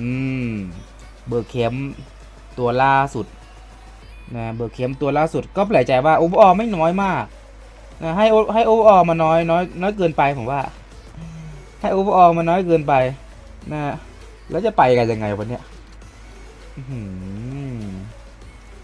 อืม เบอร์เคมตัวล่าสุดนะเบอร์เคมตัวล่าสุดก็แปลกใจว่าโอเวอร์ไม่น้อยมากนะให้ให้โอเวอร์มาน้อยน้อยน้อยเกินไปผมว่า ให้โอเวอร์มาน้อยเกินไป นะแล้วจะไปกันยังไงวันเนี้ย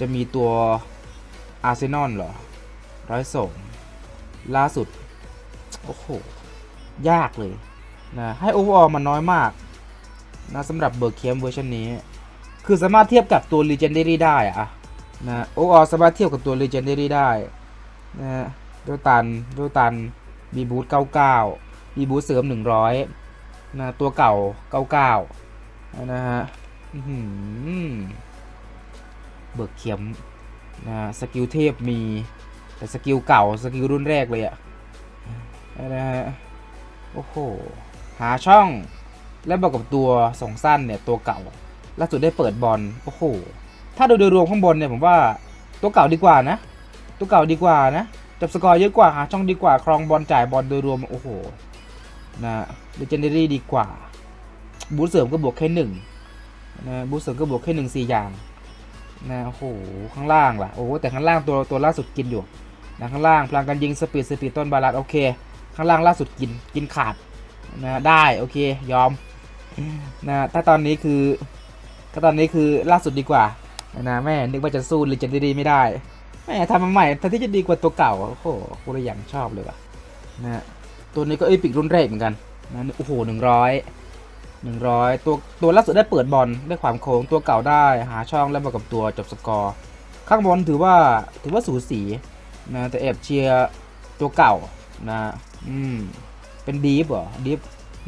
จะมีตัวอาร์เซนอลเหรอ ร้อยส่ง ล่าสุด โอ้โห ยากเลยนะให้โอเวอร์มาน้อยมาก นะสำหรับเบอร์เคมเวอร์ชันนี้ คือสามารถเทียบกับตัว Legendary ได้อะนะโอเวอสามารถเทียบกับตัว Legendary ได้นะโดยตันโดยตันมีบูท99มีบูทเสริม 100นะตัวเก่า 99นะฮะเบิกเข็มนะสกิลเทพมี แต่สกิลเก่าสกิลรุ่นแรกเลยอะนะฮะโอ้โห หาช่อง และบอกกับตัวสองสั้นเนี่ยตัวเก่าล่าสุดได้เปิดบอลโอ้โหถ้าดูโดยรวมข้างบนเนี่ยผมว่าตัวเก่าดีกว่านะ ตัวเก่าดีกว่านะจับสกอร์เยอะกว่าหาช่องดีกว่าครองบอลจ่ายบอลโดยรวมโอ้โหนะเลเจนดารี่ดีกว่า บูทเสริมก็บวกแค่หนึ่งนะบูทเสริมก็บวกแค่หนึ่งสี่อย่างนะโอ้โหข้างล่างล่ะโอ้แต่ข้างล่างตัวตัวล่าสุดกินอยู่นะข้างล่างพลังการยิงสปีดสปีดต้นบาลานซ์โอเค ข้างล่างล่าสุดกินกินขาดนะได้โอเคยอม นะถ้าตอนนี้คือ ก็ตอนนี้คือล่าสุดดีกว่านะแม่นึกว่าจะสู้เลเจนดารี่ไม่ได้แม่ทำมาใหม่แทนที่จะดีกว่าตัวเก่าโอ้โหกูเลยอย่างชอบเลยว่ะนะตัวนี้ก็เอพิกรุ่นแรกเหมือนกันนะโอ้โหหนึ่งร้อยหนึ่งร้อยตัวตัวล่าสุดได้เปิดบอลได้ความโค้งตัวเก่าได้หาช่องแล้วมากับตัวจบสกอร์ ข้างบนถือว่าถือว่าสูสีนะแต่แอบเชียร์ตัวเก่านะ อืม เป็นดีฟเหรอดีฟ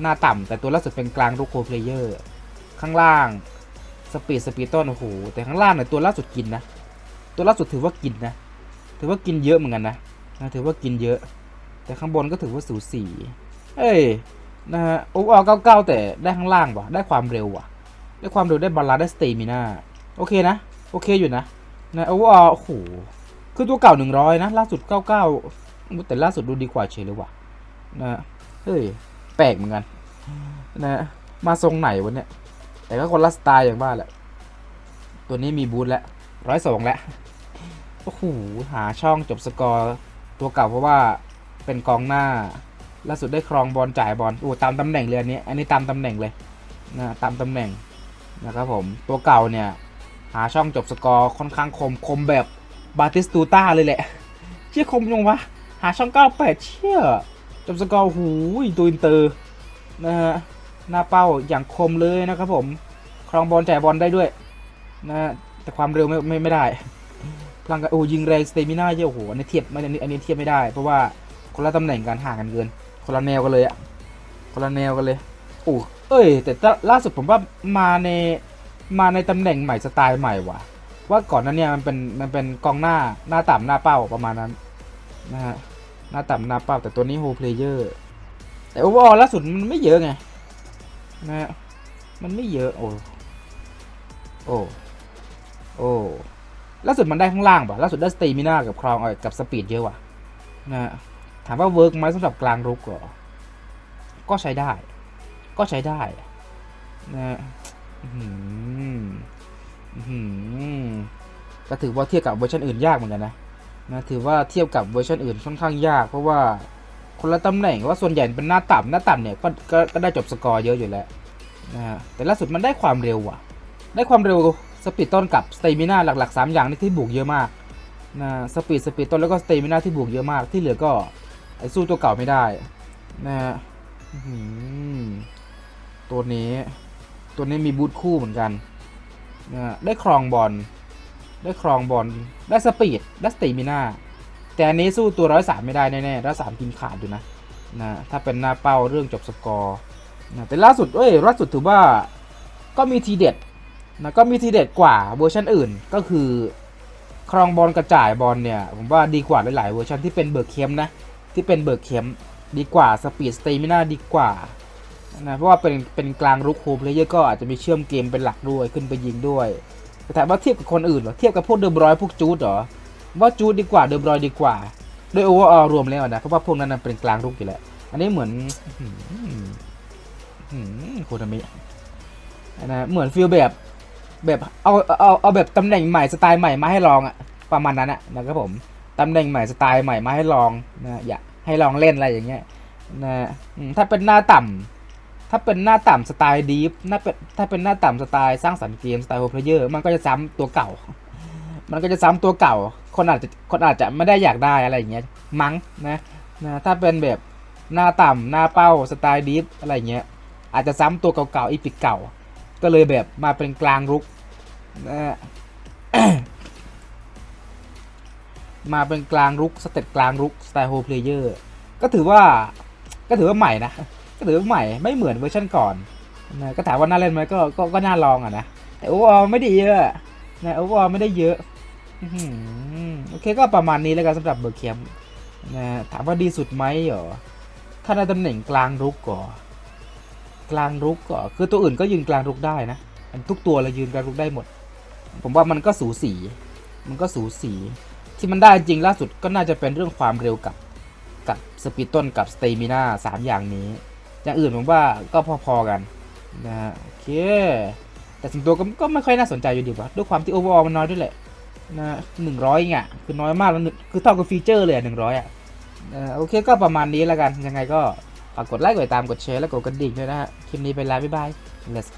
หน้าต่ำแต่ตัวล่าสุดเป็นกลางรูโคเพลเยอร์ข้างล่างสปีดสปีดต้นโอ้โหแต่ข้างล่างเนี่ยตัวล่าสุดกินนะ ตัวล่าสุดถือว่ากินนะ ถือว่ากินเยอะเหมือนกันนะนะถือว่ากินเยอะ แต่ข้างบนก็ถือว่าสูสีเอ้ยนะฮะโอ้อเก้าเก้าแต่ได้ข้างล่างว่ะได้ความเร็วว่ะ ได้ความเร็วได้บาลานซ์ได้สเตมิน่าโอเคนะ โอเคอยู่นะนะโอ้โอ้โหคือตัวเก่าหนึ่งร้อยนะ ล่าสุดเก้าเก้าแต่ล่าสุดดูดีกว่าเฉยเลยว่ะนะเฮ้ย ปลกเหมือนกันนะมาทรงไหนวะเนี่ยแต่ก็คนละสไตล์อย่างบ้าแหละ ตัวนี้มีบูทแล้วร้อยสองแล้วโอ้โหหาช่องจบสกอร์ตัวเก่าเพราะว่าเป็นกองหน้าล่าสุดได้ครองบอลจ่ายบอลโอ้ตามตำแหน่งเลยอันนี้อันนี้ตามตำแหน่งเลยนะตามตำแหน่งนะครับผมตัวเก่าเนี่ยหาช่องจบสกอร์ค่อนข้างคมคมแบบบาติสตูต้าเลยแหละ เชี่ยคมยังวะ หาช่อง 98 เชี่ย จบสกอร์หูยตัวอินเตอร์นะฮะหน้าเป้าอย่างคมเลยนะครับผม ครองบอลแจ่บอลได้ด้วยนะฮะแต่ความเร็วไม่ไม่ไม่ได้พลังกันโอ้ยิงแรงสเตมิน่าเยอะโอ้โหอันนี้เทียบไม่อันนี้อันนี้เทียบไม่ได้ เพราะว่าคนละตำแหน่งกันห่างกันเกิน คนละแนวกันเลยอะคนละแนวกันเลยโอ้เอ้ย แต่ล่าสุดผมว่ามาในมาในตำแหน่งใหม่สไตล์ใหม่ว่ะ ว่าก่อนนั้นเนี่ยมันเป็นมันเป็นกองหน้าหน้าต่ำหน้าเป้าประมาณนั้นนะฮะ หน้าต่ำหน้าเป้าแต่ตัวนี้โฮเพลเยอร์แต่โอเวอร์ล่าสุดมันไม่เยอะไงนะ มันไม่เยอะ โอ้ โอ้ โอ้ล่าสุดมันได้ข้างล่างป่ะล่าสุดได้สเตมิน่ากับครองกับสปีดเยอะว่ะนะถามว่าเวิร์กไหมสำหรับกลางรุกเหรอ ก็ใช้ได้ ก็ใช้ได้นะฮะอื้อหืออื้อหือก็ถือว่าเทียบกับเวอร์ชันอื่นยากเหมือนกันนะ นะถือว่าเทียบกับเวอร์ชันอื่นค่อนข้างยาก เพราะว่าคนละตำแหน่งว่าส่วนใหญ่เป็นหน้าต่ำหน้าต่ำเนี่ยก็ก็ก็ได้จบสกอร์เยอะอยู่แล้วนะฮะแต่ล่าสุดมันได้ความเร็วว่ะ ได้ความเร็วสปีดต้นกับสเตมิน่าหลักๆ 3 อย่างนี่ที่บวกเยอะมากนะสปีดสปีดต้นแล้วก็สเตมิน่าที่บวกเยอะมากที่เหลือก็ไอสู้ตัวเก่าไม่ได้นะฮะตัวนี้ตัวนี้มีบูทคู่เหมือนกันนะได้ครองบอล ได้ครองบอลได้สปีดได้สเตมิน่าแต่อันนี้สู้ตัวร้อยสามไม่ได้แน่ๆร้อยสามกินขาดอยู่นะนะถ้าเป็นหน้าเป้าเรื่องจบสกอร์นะแต่ล่าสุดเอ้ยล่าสุดถือว่าก็มีทีเด็ดนะก็มีทีเด็ดกว่าเวอร์ชันอื่นก็คือครองบอลกระจายบอลเนี่ยผมว่าดีกว่าหลาย ๆ เวอร์ชันที่เป็นเบิร์กเคมนะที่เป็นเบิร์กเคมดีกว่าสปีดสเตมิน่าดีกว่านะเพราะว่าเป็นเป็นกลางรุกโฮเพลเยอร์ก็อาจจะมีเชื่อมเกมเป็นหลักด้วยขึ้นไปยิงด้วย แต่ถามว่าเทียบกับคนอื่นเหรอเทียบกับพวกเดอบรอยพวกจูดเหรอว่าจูดดีกว่าเดอบรอยดีกว่าโดยโอเวอร์ออรวมแล้วนะเพราะว่าพวกนั้นเป็นกลางรุกอยู่แล้วอันนี้เหมือนโคตรมินะเหมือนฟีลแบบแบบเอาเอาเอาแบบตำแหน่งใหม่สไตล์ใหม่มาให้ลองอะประมาณนั้นอะนะครับผมตำแหน่งใหม่สไตล์ใหม่มาให้ลองนะอยากให้ลองเล่นอะไรอย่างเงี้ยนะถ้าเป็นหน้าต่ำ ถ้าเป็นหน้าต่ำสไตล์ดีฟถ้าเป็นถ้าเป็นหน้าต่ำสไตล์สร้างสรรค์เกมสไตล์โฮเพลเยอร์มันก็จะซ้ำตัวเก่า มันก็จะซ้ำตัวเก่า คนอาจจะคนอาจจะไม่ได้อยากได้อะไรอย่างเงี้ยมั้งนะนะถ้าเป็นแบบหน้าต่ำหน้าเป้าสไตล์ดีฟอะไรอย่างเงี้ยอาจจะซ้ำตัวเก่าๆอีพิกเก่า ก็เลยแบบมาเป็นกลางรุกนะมาเป็นกลางรุกสเต็ปกลางรุกสไตล์โฮเพลเยอร์ก็ถือว่าก็ถือว่าใหม่นะ ก็ถือใหม่ไม่เหมือนเวอร์ชันก่อนนะก็ถามว่าน่าเล่นไหมก็ก็ก็น่าลองอะนะแต่โอเวอร์ไม่ได้เยอะนะโอเวอร์ไม่ได้เยอะโอเคก็ประมาณนี้แล้วกันสำหรับเบอร์เคียมนะถามว่าดีสุดไหมเหรอถ้าในตำแหน่งกลางรุกก่อนกลางรุกก่อนคือตัวอื่นก็ยืนกลางรุกได้นะมันทุกตัวเลยยืนกลางรุกได้หมด ผมว่ามันก็สูสี มันก็สูสี ที่มันได้จริงล่าสุดก็น่าจะเป็นเรื่องความเร็วกับกับสปีดต้นกับสเตมิน่าสามอย่างนี้ อย่างอื่นผมว่าก็พอๆกันนะฮะโอเค แต่ส่วนตัวก็ก็ไม่ค่อยน่าสนใจอยู่ดีกว่าด้วยความที่โอเวอร์มันน้อยด้วยแหละนะหนึ่งร้อยเงี้ยคือน้อยมากแล้วคือเท่ากับฟีเจอร์เลยหนึ่งร้อยอะโอเคก็ประมาณนี้แล้วกันยังไงก็ฝากกดไลค์กดติดตามกดแชร์และกดกระดิ่งด้วยนะฮะคลิปนี้ไปแล้วบ๊ายบาย let's